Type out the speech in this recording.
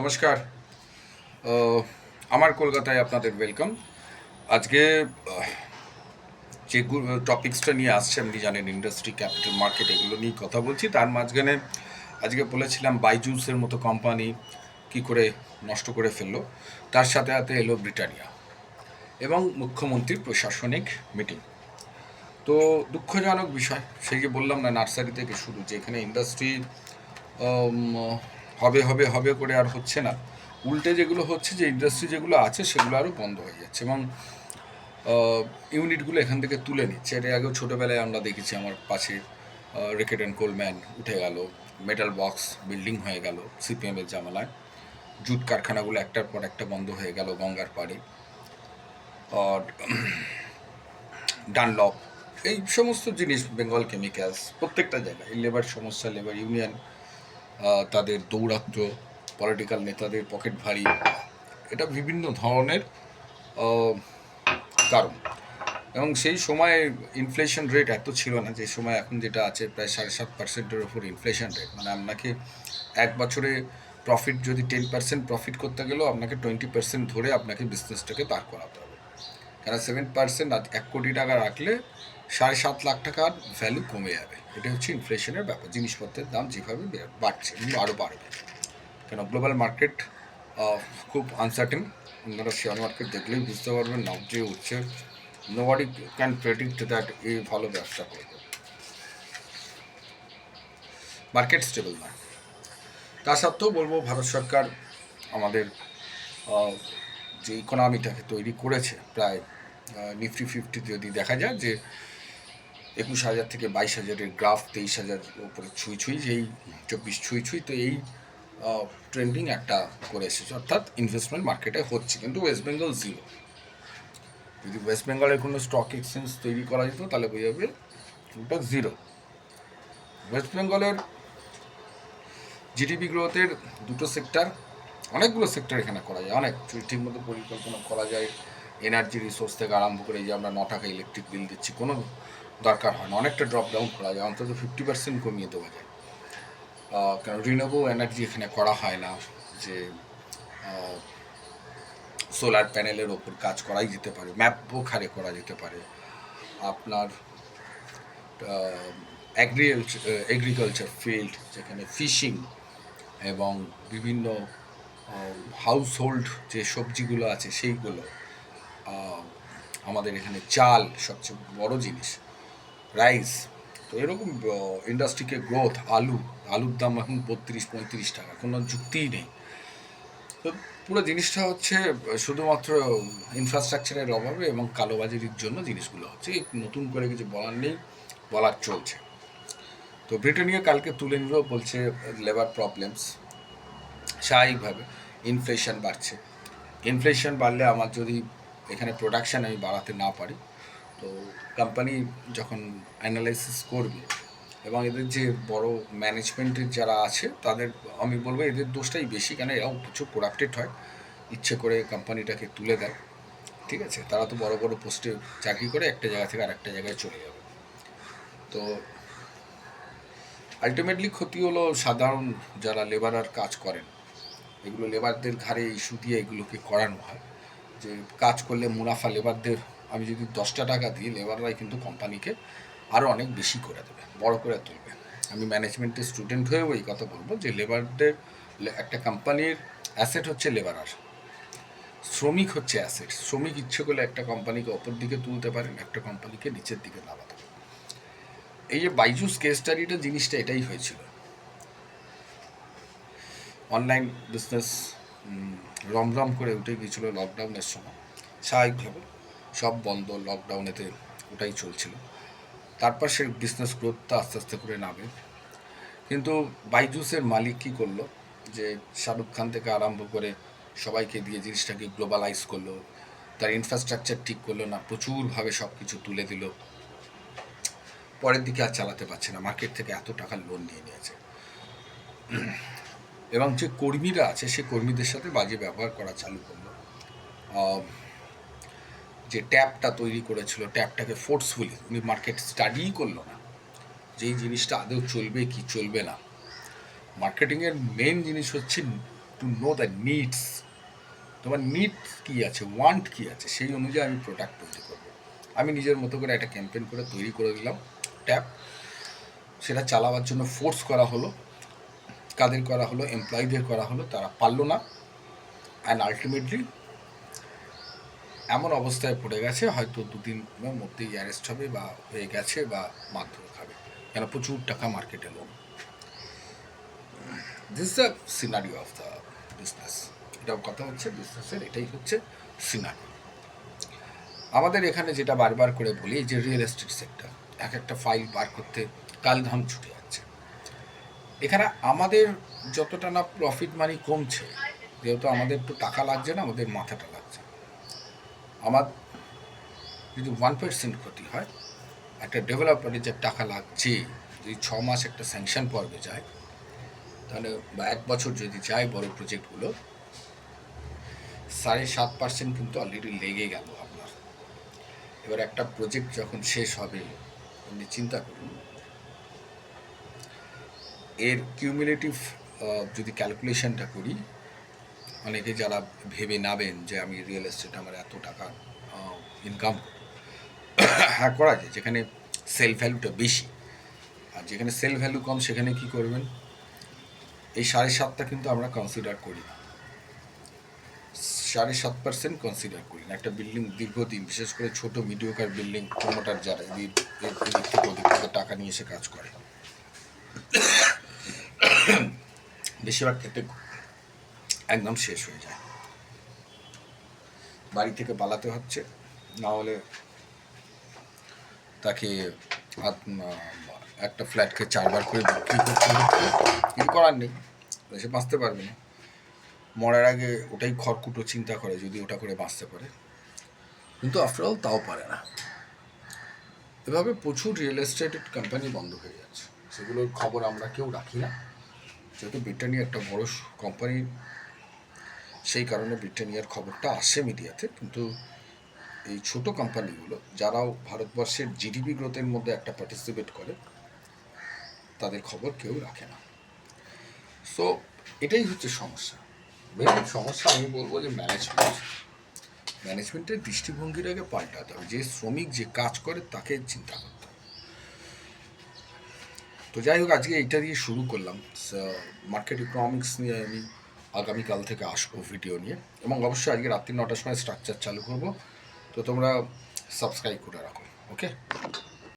নমস্কার। আমার কলকাতায় আপনাদের ওয়েলকাম আজকে যে টপিক্সটা নিয়ে আসছে, আপনি জানেন ইন্ডাস্ট্রি ক্যাপিটাল মার্কেট এগুলো নিয়ে কথা বলছি। তার মাঝখানে আজকে বলেছিলাম বাইজুসের মতো কোম্পানি কি করে নষ্ট করে ফেলল। তার সাথে সাথে এলো ব্রিটানিয়া এবং মুখ্যমন্ত্রীর প্রশাসনিক মিটিং তো দুঃখজনক বিষয়, সেই যে বললাম না নার্সারি থেকে শুরু যে এখানে ইন্ডাস্ট্রি হবে হবে হবে করে আর হচ্ছে না। উল্টে যেগুলো হচ্ছে, যে ইন্ডাস্ট্রি যেগুলো আছে, সেগুলো আরও বন্ধ হয়ে যাচ্ছে এবং ইউনিটগুলো এখান থেকে তুলে নিচ্ছে। এর আগেও ছোটোবেলায় আমরা দেখেছি, আমার পাশে রেকেট অ্যান্ড কোলম্যান উঠে গেল মেটাল বক্স বিল্ডিং হয়ে গেল সিপিএমের জামালায় জুট কারখানাগুলো একটার পর একটা বন্ধ হয়ে গেল গঙ্গার পাড়ে। আর ডানলপ এই সমস্ত জিনিস বেঙ্গল কেমিক্যালস প্রত্যেকটা জায়গায় লেবার সমস্যা লেবার ইউনিয়ন তাদের দৌরাত্ম্য পলিটিক্যাল নেতাদের পকেট ভারী, এটা বিভিন্ন ধরনের কারণ। এবং সেই সময় ইনফ্লেশন রেট এত ছিল না, যে সময় এখন যেটা আছে প্রায় সাড়ে সাত পার্সেন্টের ওপর ইনফ্লেশন রেট মানে আপনাকে এক বছরে প্রফিট যদি টেন পার্সেন্ট প্রফিট করতে গেলেও আপনাকে টোয়েন্টি পার্সেন্ট ধরে আপনাকে বিজনেসটাকে দাঁড় করাতে হবে। কেন? সেভেন পার্সেন্ট এক কোটি টাকা রাখলে সাড়ে সাত লাখ টাকার ভ্যালু কমে যাবে। এটা হচ্ছে ইনফ্লেশনের ব্যাপার। জিনিসপত্রের দাম যেভাবে বাড়ছে এবং আরও বাড়বে। কেন গ্লোবাল মার্কেট খুব আনসার্টেন আপনারা শেয়ার মার্কেট দেখলেই বুঝতে পারবেন নাম যে হচ্ছে nobody can predict that এ ভালো ব্যবসা করবে। মার্কেট স্টেবল না। তা সত্ত্বেও বলব, ভারত সরকার আমাদের যে ইকোনমিটাকে তৈরি করেছে, প্রায় নিফটি ফিফটি যদি দেখা যায় যে একুশ হাজার থেকে বাইশ হাজারের গ্রাফ, তেইশ হাজার উপরে ছুঁই ছুঁই, যেই চব্বিশ ছুঁই ছুঁই, তো এই ট্রেন্ডিং একটা করে এসেছে। অর্থাৎ ইনভেস্টমেন্ট মার্কেটে হচ্ছে, কিন্তু ওয়েস্ট বেঙ্গল জিরো যদি ওয়েস্ট বেঙ্গলের কোনো স্টক এক্সচেঞ্জ তৈরি করা যেত, তাহলে বোঝা যাবে ওটা জিরো ওয়েস্ট বেঙ্গলের জিডিপি গ্রোথের দুটো সেক্টর অনেকগুলো সেক্টর এখানে করা যায়। অনেক ঠিকমতো পরিকল্পনা করা যায় এনার্জি রিসোর্স থেকে আরম্ভ করে যে আমরা ন টাকা ইলেকট্রিক বিল দিচ্ছি, কোনো দরকার হয় না। অনেকটা ড্রপ ডাউন করা যায়, অন্তত ফিফটি পার্সেন্ট কমিয়ে দেওয়া যায়। কারণ রিনিউয়েবল এনার্জি এখানে করা হয় না যে সোলার প্যানেলের ওপর কাজ করাই যেতে পারে ম্যাপ বুক হারে করা যেতে পারে। আপনার অ্যাগ্রিকালচার এগ্রিকালচার ফিল্ড যেখানে ফিশিং এবং বিভিন্ন হাউস হোল্ড যে সবজিগুলো আছে সেইগুলো আমাদের এখানে চাল সবচেয়ে বড় জিনিস। রাইস। তো এরকম ইন্ডাস্ট্রিকে গ্রোথ আলু, আলুর দাম এখন বত্রিশ, পঁয়ত্রিশ টাকা, কোনো যুক্তিই নেই। তো পুরো জিনিসটা হচ্ছে, শুধুমাত্র ইনফ্রাস্ট্রাকচারের অভাবে এবং কালোবাজারির জন্য জিনিসগুলো হচ্ছে নতুন করে কিছু বলার নেই, বলার চলছে। তো ব্রিটেনিয়া কালকে তুলে নিলেও বলছে লেবার প্রবলেমস স্বাভাবিকভাবে ইনফ্লেশন বাড়ছে। ইনফ্লেশন বাড়লে আমার যদি এখানে প্রোডাকশান আমি বাড়াতে না পারি তো কোম্পানি যখন অ্যানালাইসিস করবে এবং এদের যে বড় ম্যানেজমেন্টের যারা আছে, তাদের আমি বলব এদের দোষটাই বেশি, কেন এরাও কিছু করাপ্টেড হয়। ইচ্ছে করে কোম্পানিটাকে তুলে দেয়, ঠিক আছে? তারা তো বড় বড় পোস্টে চাকরি করে একটা জায়গা থেকে আরেকটা জায়গায় চলে যাবে। তো আলটিমেটলি ক্ষতি হলো সাধারণ যারা লেবারার কাজ করেন। এগুলো লেবারদের ঘাড়ে ইস্যু দিয়ে এগুলোকে করানো হয়। যে কাজ করলে মুনাফা লেবারদের আমি যদি দশটা টাকা দিই লেবাররাই কিন্তু কোম্পানিকে আরও অনেক বেশি করে দেবে, বড় করে তুলবে। আমি ম্যানেজমেন্টের স্টুডেন্ট হয়েও এই কথা বলব যে লেবারদের একটা কোম্পানির অ্যাসেট হচ্ছে লেবারার শ্রমিক হচ্ছে অ্যাসেট শ্রমিক ইচ্ছে করলে একটা কোম্পানিকে অপর দিকে তুলতে পারেন, একটা কোম্পানিকে নিচের দিকে নামাতে পারেন। এই যে বাইজুস কেস স্টাডিটা জিনিসটা এটাই হয়েছিল। অনলাইন বিজনেস রমরম করে উঠে গিয়েছিল লকডাউনের সময়। স্বাভাবিকভাবে সব বন্ধ লকডাউনেতে ওটাই চলছিল। তারপর সে বিজনেস গ্রোথটা আস্তে আস্তে করে নামে। কিন্তু বাইজুসের মালিক কী করল? যে শাহরুখ খান থেকে আরম্ভ করে সবাইকে দিয়ে জিনিসটাকে গ্লোবালাইজ করল। তার ইনফ্রাস্ট্রাকচার ঠিক করল না, প্রচুরভাবে সব কিছু তুলে দিল। পরের দিকে আর চালাতে পারছে না মার্কেট থেকে এত টাকা লোন নিয়ে নিয়েছে। এবং যে কর্মীরা আছে, সে কর্মীদের সাথে বাজে ব্যবহার করা চালু করল। যে ট্যাপটা তৈরি করেছিল, ট্যাপটাকে ফোর্সফুলি উনি মার্কেট স্টাডিই করল না। যেই জিনিসটা আদৌ চলবে কি চলবে না। মার্কেটিংয়ের মেন জিনিস হচ্ছে to to know the needs তোমার নিড কী আছে ওয়ান্ট কী আছে, সেই অনুযায়ী আমি প্রোডাক্ট তৈরি করব। আমি নিজের মতো করে একটা ক্যাম্পেন করে তৈরি করে দিলাম, ট্যাপ। সেটা চালাবার জন্য ফোর্স করা হলো, কাদের করা হলো এমপ্লয়ীদের করা হলো, তারা পারল না। অ্যান্ড আলটিমেটলি এমন অবস্থায় পড়ে গেছে, হয়তো দুদিনের মধ্যেই অ্যারেস্ট হবে বা হয়ে গেছে বা মারধর খাবে। কেন? প্রচুর টাকা মার্কেটে loan this the scenario of the business এটাও কথা হচ্ছে বিজনেসের এটাই হচ্ছে সিনারিও আমাদের এখানে যেটা বারবার করে বলি, যে রিয়েল এস্টেট সেক্টর এক একটা ফাইল বার করতে কালধাম ছুটে যাচ্ছে। এখানে আমাদের যতটা না প্রফিট মানি কমছে, যেহেতু আমাদের তো টাকা লাগছে না আমাদের মাথাটা আমার যদি ওয়ান পার্সেন্ট ক্ষতি হয়, একটা ডেভেলপারের যে টাকা লাগছে, যদি ছ মাস একটা স্যাংশন পর্বে যায়, তাহলে বা এক বছর যদি যায় বড় প্রজেক্টগুলো সাড়ে সাত পার্সেন্ট কিন্তু অলরেডি লেগে গেল আপনার। এবার একটা প্রজেক্ট যখন শেষ হবে, আপনি চিন্তা করুন, এর কিউমুলেটিভ যদি ক্যালকুলেশনটা করি অনেকে যারা ভেবে নাবেন যে আমি রিয়েল এস্টেট আমার এত টাকা ইনকাম হ্যাঁ করা যায়। যেখানে সেল ভ্যালুটা বেশি। আর যেখানে সেল ভ্যালু কম, সেখানে কি করবেন? এই সাড়ে সাতটা কিন্তু আমরা কনসিডার করি না। সাড়ে সাত পার্সেন্ট কনসিডার করি না। একটা বিল্ডিং দীর্ঘদিন, বিশেষ করে ছোট মিডিওকার বিল্ডিং প্রমোটার যারা এদিক টাকা নিয়ে এসে কাজ করে। বেশিরভাগ ক্ষেত্রে একদম শেষ হয়ে যায়। বাড়ি থেকে পালাতে হচ্ছে, না হলে তাকে একটা ফ্ল্যাটকে চারবার করে বিক্রি করতে কিছু করার নেই, সে বাঁচতে পারবে না। মরার আগে ওটাই খড়কুটো চিন্তা করে যদি ওটা করে বাঁচতে পারে। কিন্তু আফটারঅল তাও পারে না। এভাবে প্রচুর রিয়েল এস্টেট কোম্পানি বন্ধ হয়ে যাচ্ছে। সেগুলোর খবর আমরা কেউ রাখি না। যেহেতু ব্রিটানিয়া একটা বড় কোম্পানি সেই কারণে ব্রিটানিয়ার খবরটা আসে মিডিয়াতে। কিন্তু এই ছোট কোম্পানিগুলো যারাও ভারতবর্ষের জিডিপি গ্রোথের মধ্যে একটা পার্টিসিপেট করে, তাদের খবর কেউ রাখে না। সো এটাই হচ্ছে সমস্যা। মেন সমস্যা আমি বলব যে ম্যানেজমেন্ট ম্যানেজমেন্টের দৃষ্টিভঙ্গিটাকে পাল্টাতে হবে। যে শ্রমিক যে কাজ করে, তাকে চিন্তা করতে হবে। তো যাই হোক, আজকে এইটা দিয়ে শুরু করলাম। মার্কেট ইকোনমিক্স নিয়ে আমি আগামীকাল থেকে আসব ভিডিও নিয়ে। এবং অবশ্যই আজকে রাত্রি নটার সময় স্ট্রাকচার চালু করব। তো তোমরা সাবস্ক্রাইব করে রাখো ওকে